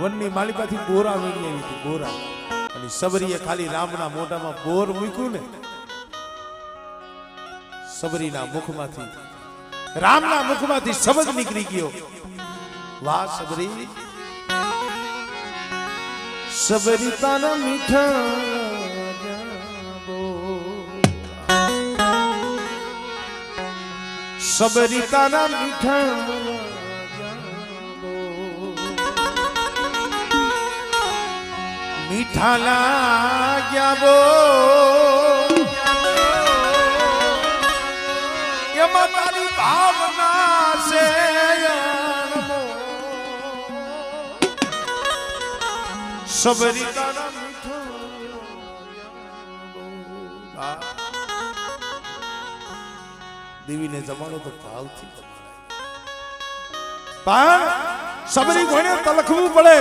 વનની માલિકાથી બોરા વીણી આવી હતી, બોરા. અને સબરીએ ખાલી રામના મોઢામાં બોર મૂક્યું ને, સબરીના મુખમાંથી, રામના મુખમાંથી શબ્દ નીકળી ગયો. વાહ સબરી. સબરી તારા મીઠા સબરી તારા મીઠા મીઠા લાગ્યા બો. એમાં તારી ભાવના છે સબરી દેવીને જમાડો તો ભાવથી પણ સબરી કોઈને તલખવું પડે.